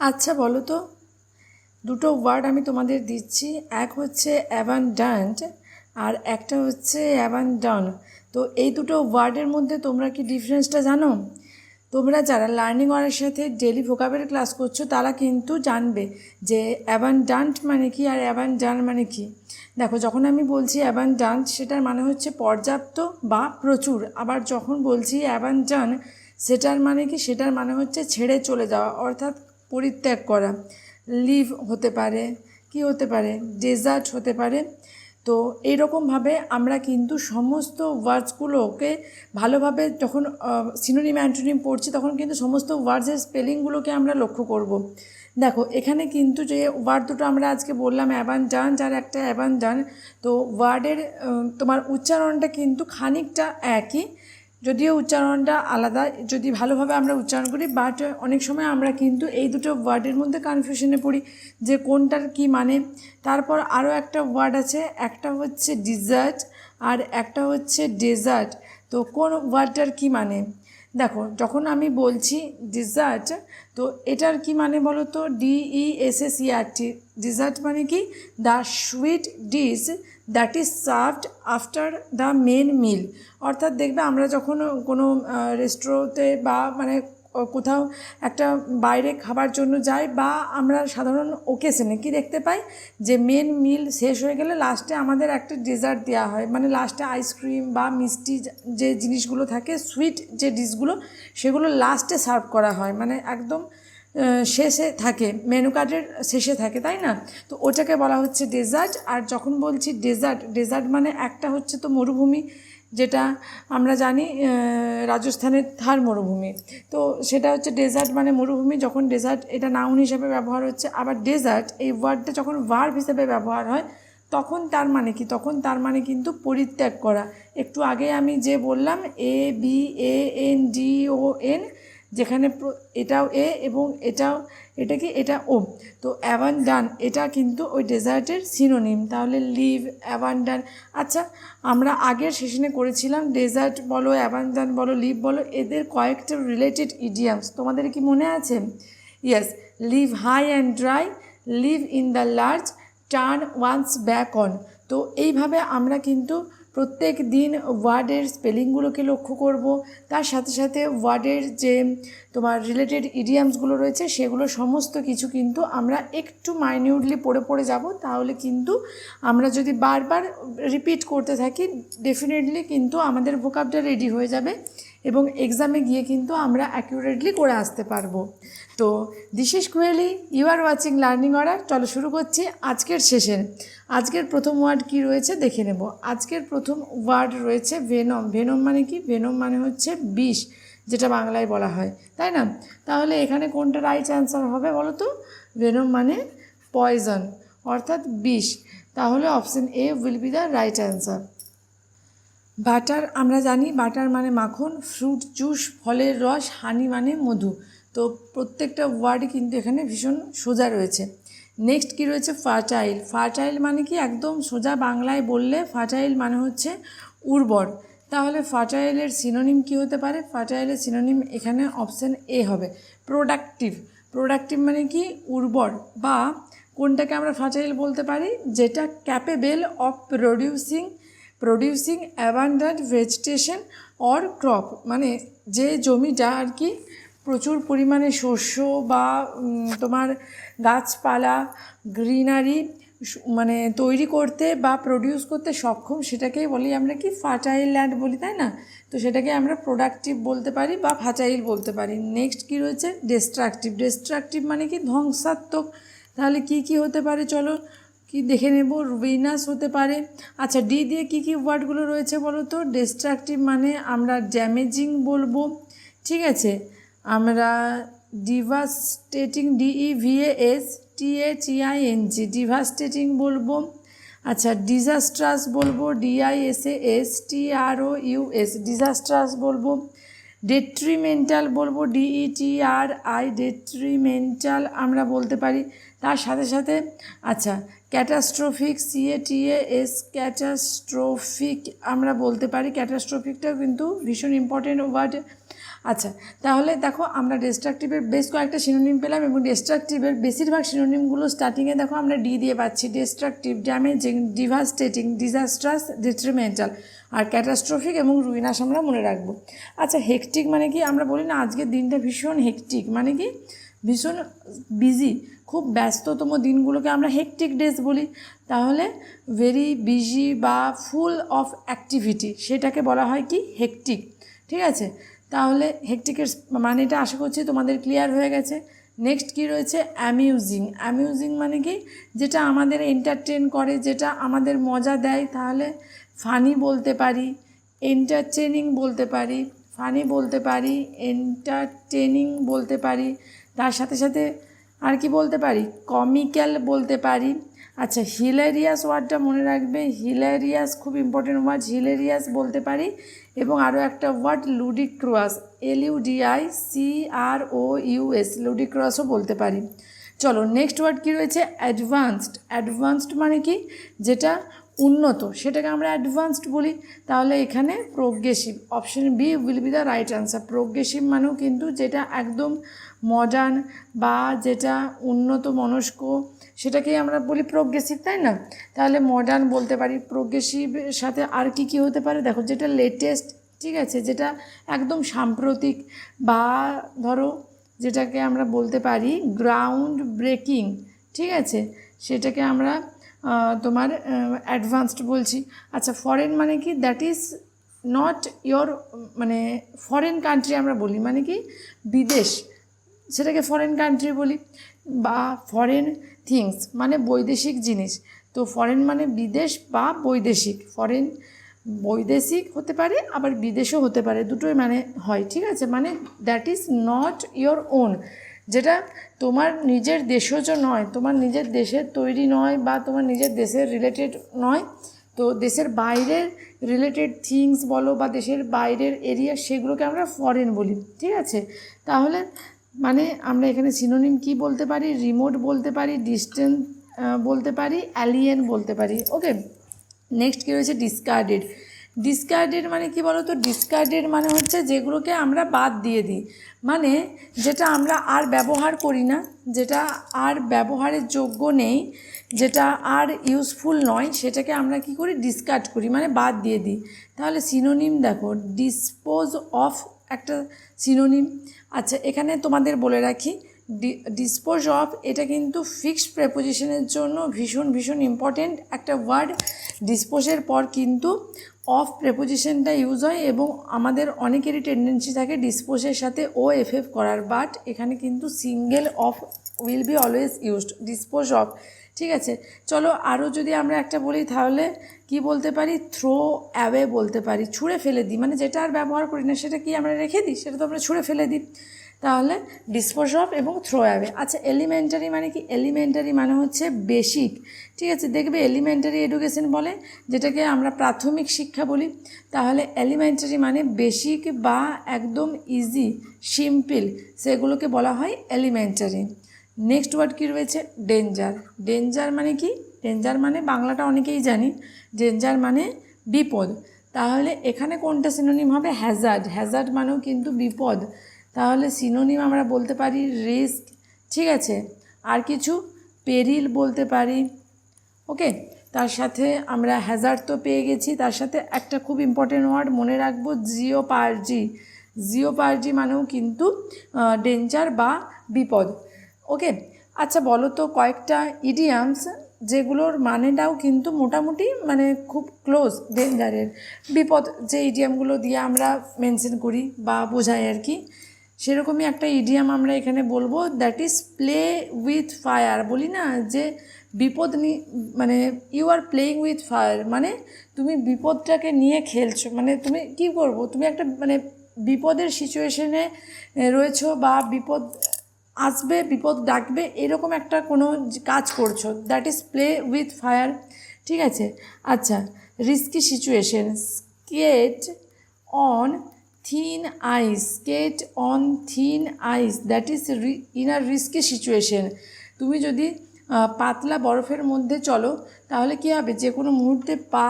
আচ্ছা বলো তো। দুটো ওয়ার্ড আমি তোমাদের দিচ্ছি। এক হচ্ছে অ্যাবান্ডান্ট আর একটা হচ্ছে অ্যাবান্ডন তো এই দুটো ওয়ার্ডের মধ্যে তোমরা কি ডিফারেন্সটা জানো? তোমরা যারা লার্নিং ওয়ার্ডের সাথে ডেলি ভোকাবের ক্লাস করছ, তারা কিন্তু জানবে যে অ্যাবান্ডান্ট মানে কি আর অ্যাবান্ডান মানে কি। দেখো, যখন আমি বলছি অ্যাবান্ডান্ট সেটার মানে হচ্ছে পর্যাপ্ত বা প্রচুর। আবার যখন বলছি অ্যাবান্ডান সেটার মানে কি? সেটার মানে হচ্ছে ছেড়ে চলে যাওয়া। অর্থাৎ পরিত্যাগ করা। লিভ হতে পারে, কি হতে পারে? ডেজার্ট হতে পারে। তো এইরকমভাবে আমরা কিন্তু সমস্ত ওয়ার্ডসগুলোকে ভালোভাবে যখন সিনোনিম অ্যান্টোনিম পড়ছি, তখন কিন্তু সমস্ত ওয়ার্ডসের স্পেলিংগুলোকে আমরা লক্ষ্য করব। দেখো, এখানে কিন্তু যে ওয়ার্ড দুটো আমরা আজকে বললাম, অ্যাবান ডান, যার একটা অ্যাবান ডান, তো ওয়ার্ডের তোমার উচ্চারণটা কিন্তু খানিকটা একই। যদিও উচ্চারণটা আলাদা, যদি ভালোভাবে আমরা উচ্চারণ করি বাট অনেক সময় আমরা কিন্তু এই দুটো ওয়ার্ডের মধ্যে কনফিউশনে পড়ি যে কোনটার কি মানে। তারপর আরও একটা ওয়ার্ড আছে, একটা হচ্ছে ডিজার্ট আর একটা হচ্ছে ডেজার্ট তো কোন ওয়ার্ডটার কি মানে? দেখো, যখন আমি বলছি ডিজার্ট তো এটার কি মানে বলো তো? D E S S T dessert মানে কি? The sweet dish that is served after the main meal অর্থাৎ দেখবে আমরা যখন কোনো রেস্টুরোতে বা মানে কোথাও একটা বাইরে খাবার জন্য যাই বা আমরা সাধারণ ওকেশনে কি দেখতে পাই? যে মেন মিল শেষ হয়ে গেলে লাস্টে আমাদের একটা ডেজার্ট দেওয়া হয়। মানে লাস্টে আইসক্রিম বা মিষ্টি যে জিনিসগুলো থাকে সুইট যে ডিশগুলো সেগুলো লাস্টে সার্ভ করা হয়। মানে একদম শেষে থাকে। মেনু কার্ডের শেষে থাকে, তাই না? তো ওটাকে বলা হচ্ছে ডেজার্ট আর যখন বলছি ডেজার্ট ডেজার্ট মানে একটা হচ্ছে তো মরুভূমি যেটা আমরা জানি রাজস্থানের থার মরুভূমি। তো সেটা হচ্ছে ডেজার্ট মানে মরুভূমি, যখন ডেজার্ট এটা নাউন হিসেবে ব্যবহার হচ্ছে। আবার ডেজার্ট এই ওয়ার্ডটা যখন ভার্ভ হিসেবে ব্যবহার হয়, তখন তার মানে কি? তখন তার মানে কিন্তু পরিত্যাগ করা। একটু আগে আমি যে বললাম A B A N D O N যেখানে এটাও এ এবং এটাও, এটা কি? এটা ও। তো অ্যাভান্ডান এটা কিন্তু ওই ডেজার্টের সিনোনিম তাহলে লিভ অ্যাভান্ডান আচ্ছা আমরা আগের সেশনে করেছিলাম ডেজার্ট বলো অ্যাভান্ডান বলো লিভ বলো, এদের কয়েকটা রিলেটেড ইডিয়ামস তোমাদের কি মনে আছে? Yes leave high and dry leave in the lurch turn one's back on তো এইভাবে আমরা কিন্তু প্রত্যেক দিন ওয়ার্ডের স্পেলিংগুলোকে লক্ষ্য করব। তার সাথে সাথে ওয়ার্ডের যে তোমার রিলেটেড ইডিয়ামসগুলো রয়েছে, সেগুলো সমস্ত কিছু কিন্তু আমরা একটু মাইনিউটলি পড়ে পড়ে যাব। তাহলে কিন্তু আমরা যদি বারবার রিপিট করতে থাকি ডেফিনেটলি কিন্তু আমাদের ভোকাবটা রেডি হয়ে যাবে। এবং এক্সামে গিয়ে কিন্তু আমরা অ্যাকিউরেটলি করে আসতে পারব। তো ইস কুয়েলি you are watching learning order চলো শুরু করছি আজকের সেশন আজকের প্রথম ওয়ার্ড কি রয়েছে দেখে নেব। আজকের প্রথম ওয়ার্ড রয়েছে ভেনম ভেনম মানে কি? ভেনম মানে হচ্ছে বিষ, যেটা বাংলায় বলা হয়। তাই না? তাহলে এখানে কোনটা রাইট অ্যান্সার হবে বলো তো ভেনম মানে পয়জন অর্থাৎ বিষ। তাহলে option A will be the right answer butter, আমরা জানি বাটার মানে মাখন, ফ্রুট, জুস, ফলের রস, হানি মানে মধু। তো প্রত্যেকটা ওয়ার্ডই কিন্তু এখানে ভীষণ সোজা রয়েছে। নেক্সট কি রয়েছে? ফার্টাইল। ফার্টাইল মানে কি? একদম সোজা বাংলায় বললে ফার্টাইল মানে হচ্ছে উর্বর। তাহলে ফার্টাইলের সিনোনিম কি হতে পারে? ফার্টাইলের সিনোনিম এখানে অপশান এ হবে। প্রোডাক্টিভ। প্রোডাক্টিভ মানে কি? উর্বর। বা কোনটাকে আমরা ফার্টাইল বলতে পারি? যেটা capable of producing producing abundant vegetation or crop মানে যে জমিটা আর কি প্রচুর পরিমাণে শস্য বা তোমার গাছপালা গ্রিনারি মানে তৈরি করতে বা প্রডিউস করতে সক্ষম, সেটাকেই বলি আমরা কি ফার্টাইল ল্যান্ড বলি, তাই না? তো সেটাকে আমরা প্রোডাক্টিভ বলতে পারি বা ফার্টাইল বলতে পারি। নেক্সট কি রয়েছে? ডিস্ট্রাকটিভ ডিস্ট্রাকটিভ মানে কি ধ্বংসাত্মক। তাহলে কি কি হতে পারে, চলো কি দেখে নেব? রুইনাস হতে পারে। আচ্ছা ডি দিয়ে কি কি ওয়ার্ডগুলো রয়েছে বলো তো? ডিস্ট্রাকটিভ মানে আমরা ড্যামেজিং বলব। ঠিক আছে? আমরা devastating D E V A S T H E I N G devastating বলব। আচ্ছা ডিজাস্ট্রাস বলব D I S A S T R O U S disastrous বলব। ডেট্রিমেন্টাল বলব D E T R I detrimental আমরা বলতে পারি। তার সাথে সাথে আচ্ছা catastrophic C A T A S catastrophic, আমরা বলতে পারি ক্যাটাস্ট্রফিকটাও কিন্তু ভীষণ ইম্পর্টেন্ট ওয়ার্ড আচ্ছা তাহলে দেখো আমরা ডিস্ট্রাকটিভের বেশ কয়েকটা সিনোনিম পেলাম এবং ডিস্ট্রাকটিভের বেশিরভাগ সিনোনিমগুলো স্টার্টিংয়ে দেখো আমরা ডি দিয়ে পাচ্ছি। Destructive damaging devastating disastrous detrimental আর ক্যাটাস্ট্রফিক এবং রুইনাস আমরা মনে রাখব। আচ্ছা হেকটিক মানে কি? আমরা বলি না আজকের দিনটা ভীষণ হেকটিক মানে কি? ভীষণ বিজি খুব ব্যস্ততম দিনগুলোকে আমরা হেকটিক ডেজ বলি। তাহলে ভেরি বিজি বা ফুল অফ অ্যাক্টিভিটি সেটাকে বলা হয় কি? হেকটিক ঠিক আছে? তাহলে হেকটিকের মানেটা আশা করছি তোমাদের ক্লিয়ার হয়ে গেছে। নেক্সট কি রয়েছে? অ্যামিউজিং অ্যামিউজিং মানে কি? যেটা আমাদের এন্টারটেন করে, যেটা আমাদের মজা দেয়। তাহলে ফানি বলতে পারি এন্টারটেনিং বলতে পারি ফানি বলতে পারি এন্টারটেনিং বলতে পারি। তার সাথে সাথে আর কি বলতে পারি? কমিক্যাল বলতে পারি। আচ্ছা হিলেরিয়াস ওয়ার্ডটা মনে রাখবে। হিলেরিয়াস খুব ইম্পর্টেন্ট ওয়ার্ড হিলেরিয়াস বলতে পারি। এবং আরও একটা word ludicrous L U D I C R O U S লুডিক্রোয়াসও বলতে পারি। চলো নেক্সট ওয়ার্ড কী রয়েছে? অ্যাডভান্সড অ্যাডভান্সড মানে কি? যেটা উন্নত, সেটাকে আমরা অ্যাডভান্সড বলি, তাহলে এখানে progressive option B will be the right answer progressive মানেও কিন্তু যেটা একদম মডার্ন বা যেটা উন্নত মনস্ক, সেটাকেই আমরা বলি প্রোগ্রেসিভ তাই না? তাহলে মডার্ন বলতে পারি প্রোগ্রেসিভের সাথে আর কি কি হতে পারে? দেখো, যেটা লেটেস্ট ঠিক আছে, যেটা একদম সাম্প্রতিক বা ধরো যেটাকে আমরা বলতে পারি গ্রাউন্ড ব্রেকিং ঠিক আছে, সেটাকে আমরা তোমার অ্যাডভান্সড বলছি। আচ্ছা ফরেন মানে কি? দ্যাট ইজ নট ইয়োর মানে ফরেন কান্ট্রি আমরা বলি। মানে কি? বিদেশ। সেটাকে ফরেন কান্ট্রি বলি। বা ফরেন থিংস মানে বৈদেশিক জিনিস। তো ফরেন মানে বিদেশ বা বৈদেশিক। ফরেন বৈদেশিক হতে পারে, আবার বিদেশও হতে পারে। দুটোই মানে হয়, ঠিক আছে? মানে that is not your own যেটা তোমার নিজের দেশজ নয়, তোমার নিজের দেশের তৈরি নয় বা তোমার নিজের দেশের রিলেটেড নয়, তো দেশের বাইরের রিলেটেড থিংস বলো বা দেশের বাইরের এরিয়া সেগুলোকে আমরা ফরেন বলি, ঠিক আছে? তাহলে মানে আমরা এখানে সিনোনিম কি বলতে পারি? রিমোট বলতে পারি ডিস্টেন্স বলতে পারি অ্যালিয়েন বলতে পারি ওকে নেক্সট কী রয়েছে? ডিসকার্ডেড ডিসকার্ডেড মানে কি বলো তো ডিসকার্ডেড মানে হচ্ছে যেগুলোকে আমরা বাদ দিয়ে দিই। মানে যেটা আমরা আর ব্যবহার করি না, যেটা আর ব্যবহারের যোগ্য নেই, যেটা আর ইউজফুল নয়, সেটাকে আমরা কি করি? ডিসকার্ড করি মানে বাদ দিয়ে দিই। তাহলে সিনোনিম দেখো ডিসপোজ অফ একটা সিনোনিম আচ্ছা এখানে তোমাদের বলে রাখি ডিসপোজ অফ এটা কিন্তু ফিক্সড প্রেপোজিশনের জন্য ভীষণ ভীষণ ইম্পর্টেন্ট একটা ওয়ার্ড ডিসপোজের পর কিন্তু অফ প্রেপোজিশনটা ইউজ হয় এবং আমাদের অনেকেরই টেন্ডেন্সি থাকে ডিসপোজের সাথে ও এফ এফ করার বাট এখানে কিন্তু single of will be always used dispose of ঠিক আছে? চলো আরও যদি আমরা একটা বলি তাহলে কি বলতে পারি? থ্রো অ্যাওয়ে বলতে পারি, ছুঁড়ে ফেলে দিই মানে যেটা আর ব্যবহার করি না, সেটা কি আমরা রেখে দিই? সেটা তো আমরা ছুঁড়ে ফেলে দিই। তাহলে ডিসপোজ অফ এবং থ্রো অ্যাওয়ে আচ্ছা এলিমেন্টারি মানে কি? এলিমেন্টারি মানে হচ্ছে বেসিক ঠিক আছে, দেখবে এলিমেন্টারি এডুকেশন বলে, যেটাকে আমরা প্রাথমিক শিক্ষা বলি। তাহলে এলিমেন্টারি মানে বেসিক বা একদম ইজি সিম্পল সেগুলোকে বলা হয় এলিমেন্টারি নেক্সট ওয়ার্ড কী রয়েছে? ডেঞ্জার ডেঞ্জার মানে কি? ডেঞ্জার মানে বাংলাটা অনেকেই জানি। ডেঞ্জার মানে বিপদ। তাহলে এখানে কোনটা সিনোনিম হবে? হ্যাজার্ড হ্যাজার্ড মানেও কিন্তু বিপদ। তাহলে সিনোনিম আমরা বলতে পারি রিস্ক ঠিক আছে? আর কিছু পেরিল বলতে পারি, ওকে? তার সাথে আমরা হ্যাজার্ড তো পেয়ে গেছি, তার সাথে একটা খুব ইম্পর্টেন্ট ওয়ার্ড মনে রাখব জিওপার্জি জিওপার্জি মানেও কিন্তু ডেঞ্জার বা বিপদ, ওকে? আচ্ছা বলো তো কয়েকটা ইডিয়ামস যেগুলোর মানেটাও কিন্তু মোটামুটি মানে খুব ক্লোজ ডেঞ্জারের বিপদ যে ইডিয়ামগুলো দিয়ে আমরা মেনশন করি বা বোঝাই আর কি সেরকমই একটা ইডিয়াম আমরা এখানে বলব that is play with fire বলি না যে বিপদ নি মানে you are playing with fire মানে তুমি বিপদটাকে নিয়ে খেলছো। মানে তুমি কি করব? তুমি একটা মানে বিপদের সিচুয়েশনে রয়েছো বা বিপদ আসবে, বিপদ ডাকবে, এরকম একটা কোনো কাজ করছ। That is play with fire ঠিক আছে? আচ্ছা risky situation skate on thin ice skate on thin ice that is in a risky situation তুমি যদি পাতলা বরফের মধ্যে চলো, তাহলে কী হবে? যে কোনো মুহূর্তে পা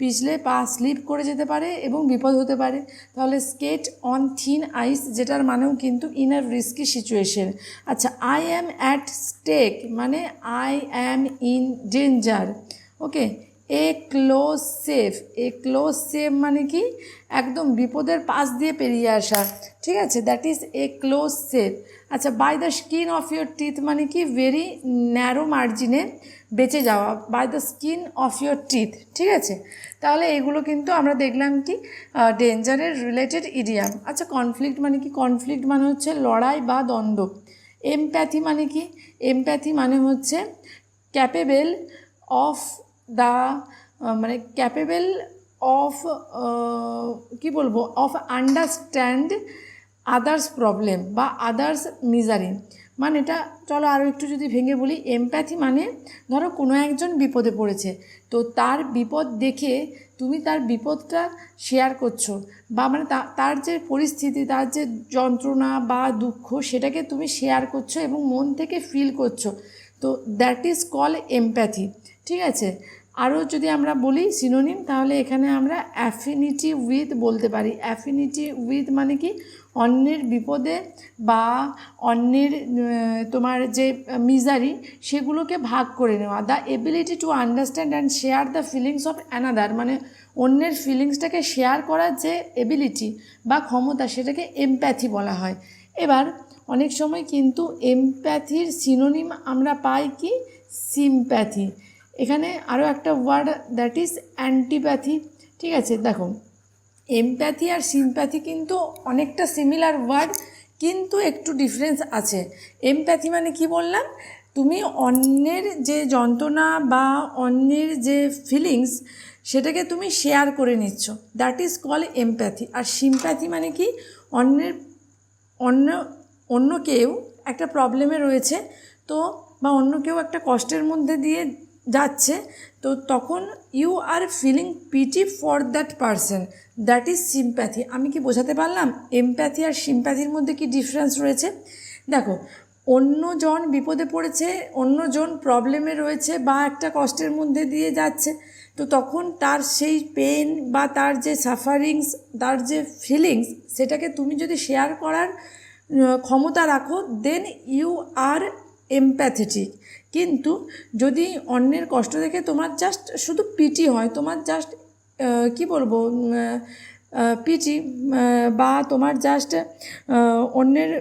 পিছলে পা স্লিপ করে যেতে পারে এবং বিপদ হতে পারে। তাহলে স্কেট অন থিন আইস যেটার মানেও কিন্তু ইন আ রিস্কি সিচুয়েশন আচ্ছা আই অ্যাম অ্যাট স্টেক মানে I am in danger okay a close shave a close shave মানে কি? একদম বিপদের পাশ দিয়ে পেরিয়ে আসা। ঠিক আছে? That is a close shave আচ্ছা by the skin of your teeth মানে কি? ভেরি ন্যারো মার্জিনে বেঁচে যাওয়া। By the skin of your teeth ঠিক আছে? তাহলে এগুলো কিন্তু আমরা দেখলাম কি? ডেঞ্জারের রিলেটেড ইডিয়াম আচ্ছা কনফ্লিক্ট মানে কি? কনফ্লিক্ট মানে হচ্ছে লড়াই বা দ্বন্দ্ব। এমপ্যাথি মানে কি? এমপ্যাথি মানে হচ্ছে ক্যাপেবেল অফ দ্য মানে ক্যাপেবেল অফ কি বলব অফ আন্ডারস্ট্যান্ড আদার্স প্রবলেম বা আদার্স মিজারি মানে এটা, চলো আরও একটু যদি ভেঙে বলি এমপ্যাথি মানে ধরো কোনো একজন বিপদে পড়েছে, তো তার বিপদ দেখে তুমি তার বিপদটা শেয়ার করছ বা মানে তার যে পরিস্থিতি, তার যে যন্ত্রণা বা দুঃখ, সেটাকে তুমি শেয়ার করছ এবং মন থেকে ফিল করছ, তো দ্যাট ইজ কল এমপ্যাথি ঠিক আছে? আরও যদি আমরা বলি সিনোনিম তাহলে এখানে আমরা অ্যাফিনিটি উইথ বলতে পারি। অ্যাফিনিটি উইথ মানে কি? অন্যের বিপদে বা অন্যের তোমার যে মিজারি সেগুলোকে ভাগ করে নেওয়া। The ability to understand and share the feelings of another মানে অন্যের ফিলিংসটাকে শেয়ার করার যে এবিলিটি বা ক্ষমতা, সেটাকে এমপ্যাথি বলা হয়। এবার, অনেক সময় কিন্তু এমপ্যাথির সিনোনিম আমরা পাই কি? সিম্প্যাথি এখানে আরও একটা ওয়ার্ড দ্যাট ইজ অ্যান্টিপ্যাথি ঠিক আছে? দেখো এমপ্যাথি আর সিম্প্যাথি কিন্তু অনেকটা সিমিলার ওয়ার্ড কিন্তু একটু ডিফারেন্স আছে। এমপ্যাথি মানে কি বললাম? তুমি অন্যের যে যন্ত্রণা বা অন্যের যে ফিলিংস সেটাকে তুমি শেয়ার করে নিচ্ছ। দ্যাট ইজ কল এমপ্যাথি আর সিম্প্যাথি মানে কি? অন্যের, অন্য অন্য কেউ একটা প্রবলেমে রয়েছে, তো, বা অন্য কেউ একটা কষ্টের মধ্যে দিয়ে যাচ্ছে, তো তখন you are feeling pity for that person that is sympathy আমি কি বোঝাতে পারলাম? এমপ্যাথি আর সিম্প্যাথির মধ্যে কি ডিফারেন্স রয়েছে? দেখো, অন্যজন বিপদে পড়েছে, অন্যজন প্রবলেমে রয়েছে বা একটা কষ্টের মধ্যে দিয়ে যাচ্ছে, তো তখন তার সেই পেন বা তার যে সাফারিংস তার যে ফিলিংস সেটাকে তুমি যদি শেয়ার করার ক্ষমতা রাখো দেন ইউ আর এমপ্যাথেটিক কিন্তু যদি অন্যের কষ্ট দেখে তোমার জাস্ট শুধু পিটি হয়, তোমার জাস্ট কি বলব পিটি বা তোমার জাস্ট অন্যের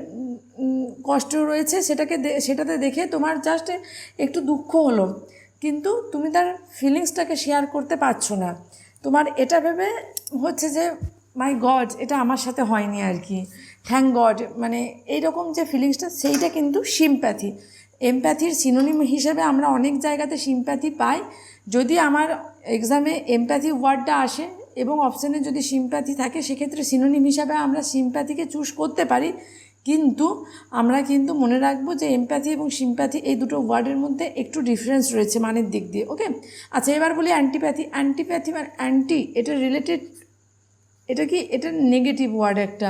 কষ্ট রয়েছে সেটাকে সেটাতে দেখে তোমার জাস্ট একটু দুঃখ হলো। কিন্তু তুমি তার ফিলিংসটাকে শেয়ার করতে পারছ না। তোমার এটা ভেবে হচ্ছে যে মাই গড এটা আমার সাথে হয়নি আর কি। থ্যাংক গড মানে এইরকম যে ফিলিংসটা সেইটা কিন্তু সিম্প্যাথি এমপ্যাথির সিনোনিম হিসেবে আমরা অনেক জায়গাতে সিম্প্যাথি পাই। যদি আমার এক্সামে এমপ্যাথি ওয়ার্ডটা আসে এবং অপশানে যদি সিম্প্যাথি থাকে, সেক্ষেত্রে সিনোনিম হিসাবে আমরা সিম্প্যাথিকে চুজ করতে পারি। কিন্তু আমরা কিন্তু মনে রাখব যে এমপ্যাথি এবং সিম্প্যাথি এই দুটো ওয়ার্ডের মধ্যে একটু ডিফারেন্স রয়েছে মানের দিক দিয়ে ওকে আচ্ছা এবার বলি অ্যান্টিপ্যাথি অ্যান্টিপ্যাথি মানে অ্যান্টি এটা রিলেটেড এটা কি? এটা নেগেটিভ ওয়ার্ড একটা।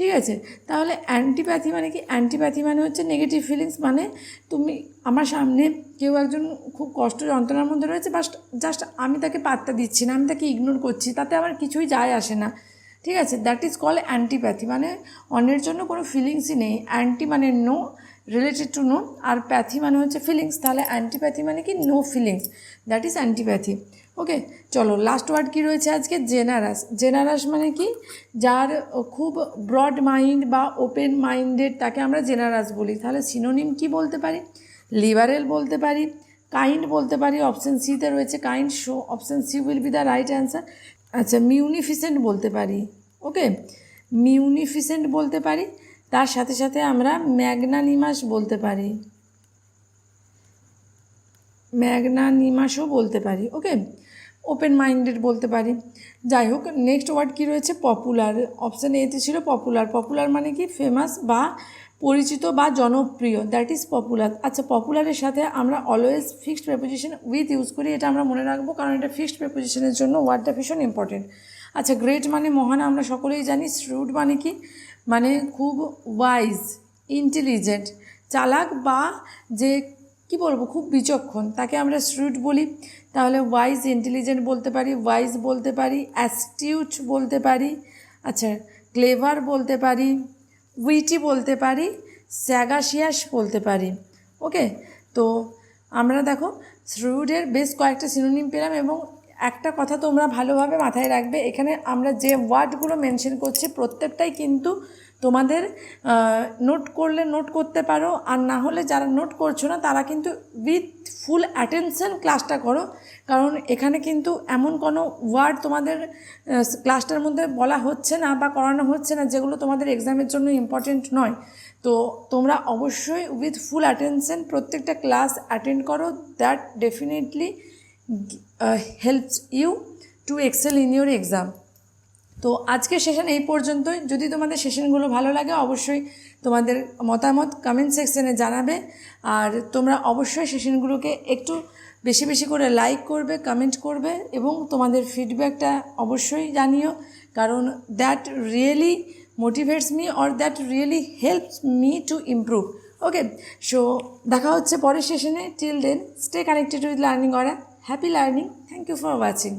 ঠিক আছে? তাহলে অ্যান্টিপ্যাথি মানে কি? অ্যান্টিপ্যাথি মানে হচ্ছে নেগেটিভ ফিলিংস মানে তুমি, আমার সামনে কেউ একজন খুব কষ্ট যন্ত্রণার মধ্যে রয়েছে, বাস জাস্ট আমি তাকে পাত্তা দিচ্ছি না, আমি তাকে ইগনোর করছি, তাতে আমার কিছুই যায় আসে না। ঠিক আছে? দ্যাট ইজ কল অ্যান্টিপ্যাথি মানে অন্যের জন্য কোনো ফিলিংসই নেই। অ্যান্টি মানে নো রিলেটেড টু নো আর প্যাথি মানে হচ্ছে ফিলিংস তাহলে অ্যান্টিপ্যাথি মানে কি? No feelings that is antipathy okay চলো লাস্ট ওয়ার্ড কী রয়েছে আজকে? জেনারাস জেনারাস মানে কি? যার খুব ব্রড মাইন্ড বা ওপেন মাইন্ডেড তাকে আমরা জেনারাস বলি। তাহলে সিনোনিম কি বলতে পারি? লিবারেল বলতে পারি কাইন্ড বলতে পারি অপশান সিতে রয়েছে kind show option C will be the right answer আচ্ছা মিউনিফিসেন্ট বলতে পারি ওকে মিউনিফিসেন্ট বলতে পারি, তার সাথে সাথে আমরা ম্যাগনানিমাস বলতে পারি। ম্যাগনানিমাসও বলতে পারি ওকে ওপেন মাইন্ডেড বলতে পারি। যাই হোক নেক্সট ওয়ার্ড কী রয়েছে? পপুলার অপশান এতে ছিল পপুলার পপুলার মানে কি? ফেমাস বা পরিচিত বা জনপ্রিয়। দ্যাট ইজ পপুলার আচ্ছা পপুলারের সাথে আমরা always fixed preposition with use করি, এটা আমরা মনে রাখব, কারণ এটা ফিক্সড প্রেপোজিশনের জন্য ওয়ার্ডটা ভীষণ ইম্পর্টেন্ট আচ্ছা গ্রেট মানে মহান, আমরা সকলেই জানি। শ্রুড মানে কি? মানে খুব ওয়াইজ ইন্টেলিজেন্ট চালাক বা যে কি বলব, খুব বিচক্ষণ। তাকে আমরা শ্রুড বলি, তাহলে ওয়াইজ ইন্টেলিজেন্ট বলতে পারি ওয়াইজ বলতে পারি অ্যাস্টিউট বলতে পারি আচ্ছা ক্লেভার বলতে পারি উইটি বলতে পারি স্যাগাশিয়াস বলতে পারি ওকে তো আমরা দেখো শ্রুডের বেশ কয়েকটা সিনোনিম পেলাম এবং একটা কথা তোমরা ভালোভাবে মাথায় রাখবে, এখানে আমরা যে ওয়ার্ডগুলো মেনশন করছি, প্রত্যেকটাই কিন্তু তোমাদের নোট করলে নোট করতে পারো, আর না হলে যারা নোট করছ না, তারা কিন্তু উইথ ফুল অ্যাটেনশন ক্লাসটা করো। কারণ এখানে কিন্তু এমন কোনো ওয়ার্ড তোমাদের ক্লাসটার মধ্যে বলা হচ্ছে না বা করানো হচ্ছে না, যেগুলো তোমাদের এক্সামের জন্য ইম্পর্টেন্ট নয়। তো তোমরা অবশ্যই উইথ ফুল অ্যাটেনশন প্রত্যেকটা ক্লাস অ্যাটেন্ড করো। That definitely helps you to excel in your exam তো আজকের সেশন এই পর্যন্তই। যদি তোমাদের সেশনগুলো ভালো লাগে, অবশ্যই তোমাদের মতামত কমেন্ট সেকশনে জানাবে। আর তোমরা অবশ্যই সেশনগুলোকে একটু বেশি বেশি করে লাইক করবে কমেন্ট করবে এবং তোমাদের ফিডব্যাকটা অবশ্যই জানিও। কারণ that really motivates me or that really helps me to improve okay so দেখা হচ্ছে পরের সেশনে till then stay connected with Learning Aura happy learning thank you for watching